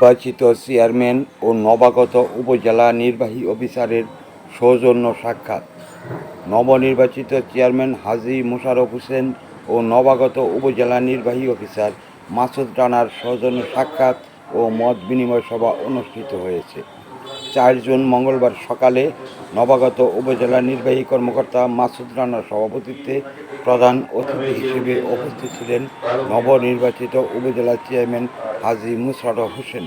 নবনির্বাচিত চেয়ারম্যান ও নবাগত উপজেলা নির্বাহী অফিসারের সৌজন্য সাক্ষাৎ। নবনির্বাচিত চেয়ারম্যান হাজি মোশারফ হোসেন ও নবাগত উপজেলা নির্বাহী অফিসার মাসুদ রানার সৌজন্য সাক্ষাৎ ও মত বিনিময় সভা অনুষ্ঠিত হয়েছে। চার জুন মঙ্গলবার সকালে নবাগত উপজেলা নির্বাহী কর্মকর্তা মাসুদ রানার সভাপতিত্বে প্রধান অতিথি হিসেবে উপস্থিত ছিলেন নবনির্বাচিত উপজেলা চেয়ারম্যান হাজি মুশাররফ হোসেন।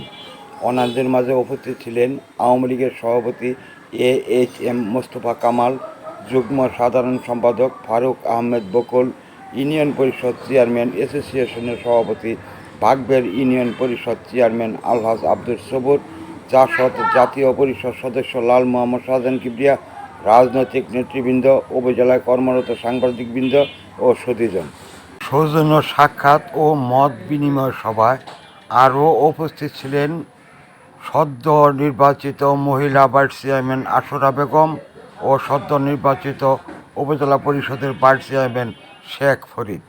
অন্যান্যদের মাঝে উপস্থিত ছিলেন আওয়ামী লীগের সভাপতি A H M Mostafa Kamal, যুগ্ম সাধারণ সম্পাদক ফারুক আহমেদ বকুল, ইউনিয়ন পরিষদ চেয়ারম্যান অ্যাসোসিয়েশনের সভাপতি বাগবের ইউনিয়ন পরিষদ চেয়ারম্যান আলহাজ আব্দুল সবুর জাসদ জাতীয় পরিষদ সদস্য লাল মোহাম্মদ শাহজাহান কিবরিয়া রাজনৈতিক নেতৃবৃন্দ উপজেলায় কর্মরত সাংবাদিকবৃন্দ ও সতীজন। সৌজন্য সাক্ষাৎ ও মত বিনিময় সভায় আরও উপস্থিত ছিলেন সদ্য নির্বাচিত মহিলা ভাইস চেয়ারম্যান আশরা বেগম ও সদ্য নির্বাচিত উপজেলা পরিষদের ভাইস চেয়ারম্যান শেখ ফরিদ।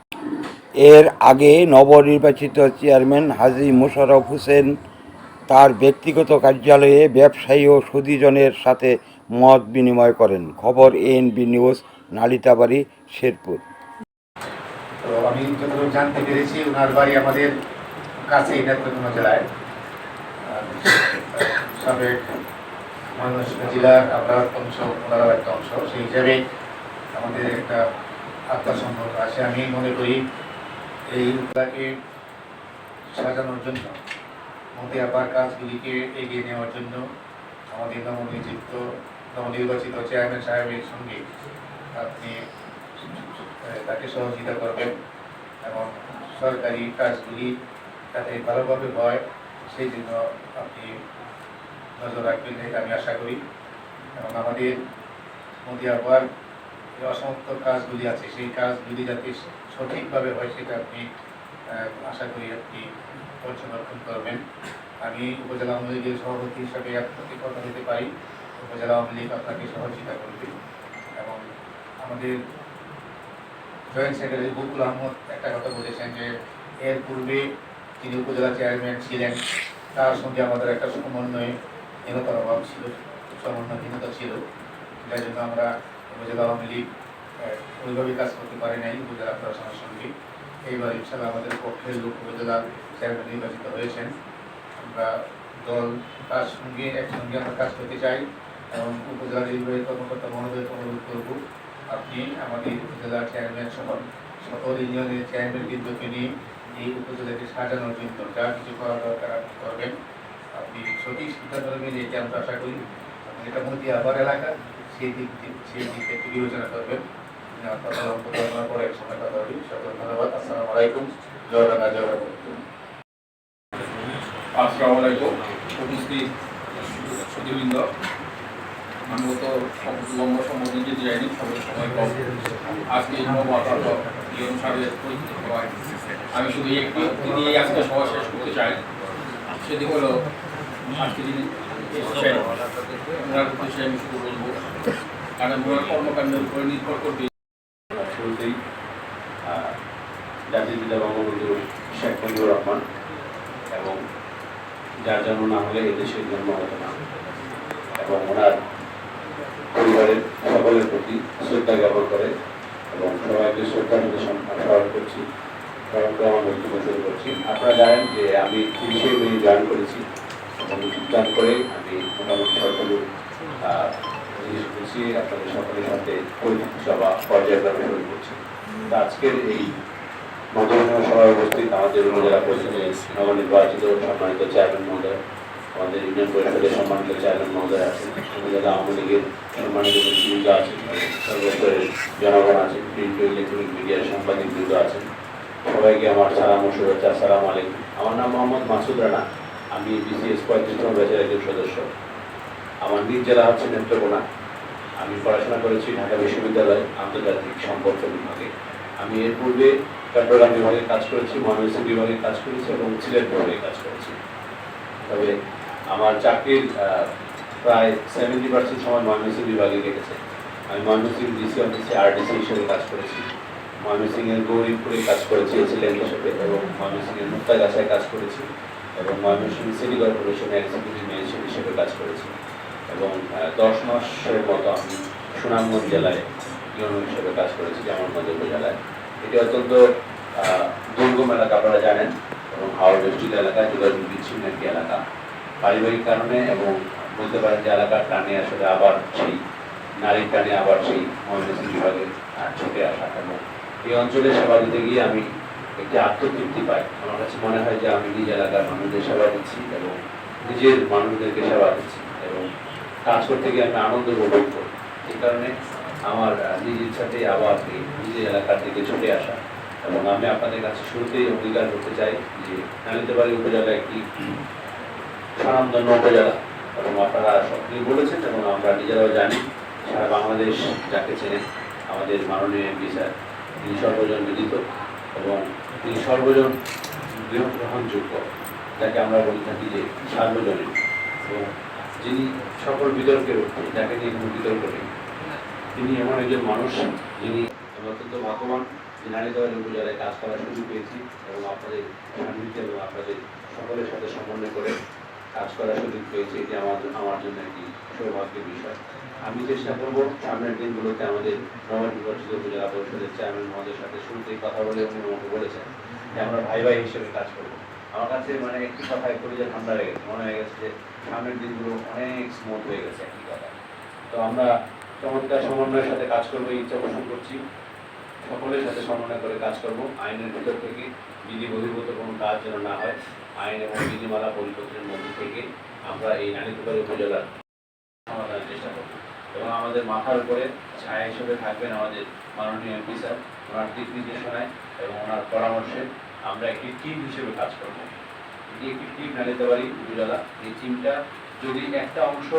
এর আগে নবনির্বাচিত চেয়ারম্যান হাজী মোশাররফ হোসেন তার ব্যক্তিগত কার্যালয়ে ব্যবসায়ী ও সুদীজনের সাথে মত বিনিময় করেন। খবর এএনবি নিউজ, নালিতাবাড়ি, শেরপুর। আমি জানতে পেরেছি ওনার বাড়ি আমাদের কাছে নেত্রকোনা জেলায়। জেলার অংশ একটা অংশ, সেই হিসাবে আমাদের একটা আত্মসম্পর্ক আছে। আমি মনে করি এই উপজেলাকে সাজানোর জন্য মোদী আবার কাজগুলিকে এগিয়ে নেওয়ার জন্য আমাদের নবনিযুক্ত নবনির্বাচিত চেয়ারম্যান সাহেবের সঙ্গে আপনি তাকে সহযোগিতা করবেন এবং সরকারি কাজগুলি যাতে ভালোভাবে হয়, সেই জন্য আপনি নজর রাখবেন এটা আমি আশা করি। এবং আমাদের মোদী আবার যে অসমাপ্ত কাজগুলি আছে, সেই কাজগুলি যাতে সঠিকভাবে হয়, সেটা আপনি আশা করি আপনি পর্যবেক্ষণ করবেন। আমি উপজেলা আওয়ামী লীগের সভাপতি হিসাবে আপনাকে কথা দিতে পারি। উপজেলা আওয়ামী লীগ আপনাকে সহযোগিতা করবে। এবং আমাদের জয়েন্ট সেক্রেটারি বকুল আহমদ একটা কথা বলেছেন যে, এর পূর্বে তিনি উপজেলা চেয়ারম্যান ছিলেন, তার সঙ্গে আমাদের একটা সমন্বয় হীনতার অভাব ছিল, সমন্বয়হীনতা ছিল। যার জন্য আমরা উপজেলা আওয়ামী লীগ ওইভাবে কাজ করতে পারি নাই উপজেলা প্রশাসনের সঙ্গে। এইবার ইনশাল্লাহ আমাদের পক্ষে লোক উপজেলা চেয়ারম্যান নির্বাচিত হয়েছেন। আমরা দল, তার সঙ্গে একসঙ্গে আমরা কাজ করতে চাই এবং উপজেলা নির্বাহী কর্মকর্তা মহোদয়কে অনুরোধ করব, আপনি আমাদের উপজেলা চেয়ারম্যান সহ সকল ইউনিয়নের চেয়ারম্যান বিন্দুকে নিয়ে এই উপজেলাকে সাজানোর জন্য যা কিছু করা দরকার আপনি করবেন। আপনি সঠিক সিদ্ধান্ত নেবেন এটি আমরা আশা করি। এটা মধ্যে আবার এলাকা, সেই দিক সেই দিকে একটু বিবেচনা করবেন। আমি তো লম্বা সম্বোধন দিতে যাইনি, সবাই সময় কম। আজকে সবাই আমি শুধু একটি উক্তি আজকে সভা শেষ করতে চাই। সেটি হলো, আজকে আমি শুধু বলব, কারণ কর্মকাণ্ডের উপরে নির্ভর করবে আহ, জাতির পিতা বঙ্গবন্ধু শেখ মুজিবুর রহমান এবং যার জন্ম না হলে এদেশের জন্ম হতো না। এবং ওনার পরিবারের সকলের প্রতি শ্রদ্ধা জ্ঞাপন করে এবং সবাইকে সাথে সম্মান স্মরণ করছি স্মরণ করে আমার বক্তব্য করছি আপনারা জানেন যে আমি তিরিশে মে জয়েন করেছি এবং যোগদান করে আমি মোটামুটি সকল জিনিস আপনাদের সকলের সাথে সভা পর্যায়ক্রমে আজকের এই মন্ত্রণালয় সভায় উপস্থিত আমাদের উপজেলা পরিষদের নবনির্বাচিত সম্মানিত চেয়ারম্যান মহোদয়, আমাদের ইউনিয়ন পরিষদের সম্মানিত চেয়ারম্যান মহোদয় আছেন, উপজেলা আওয়ামী লীগের সম্মানিত আছেন, সর্বস্তরের জনগণ আছেন প্রিন্ট ইলেকট্রনিক মিডিয়ার সাংবাদিকবৃন্দ আছেন। সবাইকে আমার সালাম ও শুভেচ্ছা, আসসালামু আলাইকুম। আমার নাম মোহাম্মদ মাসুদ রানা, আমি বিসিএস পঁয়ত্রিশতম ব্যাচের একজন সদস্য। আমার নিজ জেলা হচ্ছে নেত্রকোনা। আমি পড়াশোনা করেছি ঢাকা বিশ্ববিদ্যালয় আন্তর্জাতিক সম্পর্ক বিভাগে। আমি এর পূর্বে চট্টগ্রাম বিভাগে কাজ করেছি ময়মনসিংহ বিভাগে কাজ করেছি এবং সিলেট বিভাগে কাজ করেছি। তবে আমার চাকরির প্রায় সেভেন্টি পার্সেন্ট সময় ময়মনসিংহ বিভাগে কেটেছে। আমি ময়মনসিংহ ডিসি অফিসে আরডিসি হিসেবে কাজ করেছি। ময়মনসিংহের গৌরীপুরে কাজ করেছি এসিলেন্ট হিসেবে এবং ময়মনসিংহের মুক্তাগাছায় কাজ করেছি এবং ময়মনসিংহ সিটি কর্পোরেশনের এক্সিকিউটিভ ম্যাজিস্ট্রেট হিসেবে কাজ করেছি। এবং দশ মাসের মতো আমি সুনামগঞ্জ জেলায় ইউনো হিসেবে কাজ করেছি যেমন জামালগঞ্জ উপজেলায়। এটি অত্যন্ত দুর্গম এলাকা আপনারা জানেন এবং হাওড় বেষ্টিত এলাকা যোগাযোগ বিচ্ছিন্ন একটি এলাকা। পারিবারিক কারণে এবং বলতে পারেন যে এলাকার টানে আসলে আবার সেই, নারীর টানে আবার সেই ময়মনসিংহ বিভাগে ছুটে আসা এবং এই অঞ্চলে সেবা দিতে গিয়ে আমি একটি আত্মতৃপ্তি পাই। আমার কাছে মনে হয় যে আমি নিজ এলাকার মানুষদের সেবা দিচ্ছি এবং নিজের মানুষদেরকে সেবা দিচ্ছি। কাজ করতে গিয়ে আমি আনন্দ উপভোগ করি এই কারণে আমার নিজ ইচ্ছাতেই আবার নিজের এলাকার দিকে ছুটে আসা। এবং আমি আপনাদের কাছে শুরুতেই অঙ্গীকার করতে চাই যে নালিতাবাড়ি উপজেলা একটি স্বনামধন্য উপজেলা। এবং আপনারা সকলেই বলেছেন এবং আমরা নিজেরাও জানি, সারা বাংলাদেশ যাকে চেনে, আমাদের মাননীয় এমপি স্যার, তিনি সর্বজন বিদিত এবং তিনি সর্বজন গৃহ গ্রহণযোগ্য যাকে আমরা বলে থাকি যে সার্বজনীন। এবং যিনি সকল বিতর্কের যাকে নিয়ে কোনো বিতর্ক নেই। তিনি এমন একজন মানুষ, যিনি অত্যন্ত ভাগ্যবান, যে নারীদলের উপজেলায় কাজ করার সুযোগ পেয়েছি এবং আপনাদের সান্নিধ্যে এবং আপনাদের সকলের সাথে সমন্বয় করে কাজ করার সুযোগ পেয়েছি। এটি আমার আমার জন্য একটি সৌভাগ্যের বিষয়। আমি চেষ্টা করব সামনের দিনগুলোতে আমাদের নবনির্বাচিত উপজেলা পরিষদের চেয়ারম্যান মহোদয়ের সাথে শুরুতেই কথা বলে উনি আমাকে বলেছেন যে আমরা ভাই ভাই হিসেবে কাজ করব। আমার কাছে মানে একটি কথায় করে যে ঠান্ডা হয়ে গেছে। মনে হয়ে গেছে যে সামনের দিনগুলো অনেক স্মুথ হয়ে গেছে একটি কথা তো আমরা চমৎকার সমন্বয়ের সাথে কাজ করব ইচ্ছা পোষণ করছি। সকলের সাথে সমন্বয় করে কাজ করব। আইনের ভিতর থেকে বিধি বহির্ভূত কোনো কাজ যেন না হয়, আইন এবং বিধিমালা পরিপত্রের মধ্যে থেকে আমরা এই নারীপুরের উপজেলার সমাধানের চেষ্টা করব। এবং আমাদের মাথার উপরে ছায়া হিসেবে থাকবেন আমাদের মাননীয় এমপি স্যার। ওনার দিক নির্দেশনায় এবং ওনার পরামর্শে আমরা একটি টিম হিসেবে কাজ করব। এটি একটি টিম নালিতাবাড়ি উপজেলা এই টিমটা যদি একটা অংশ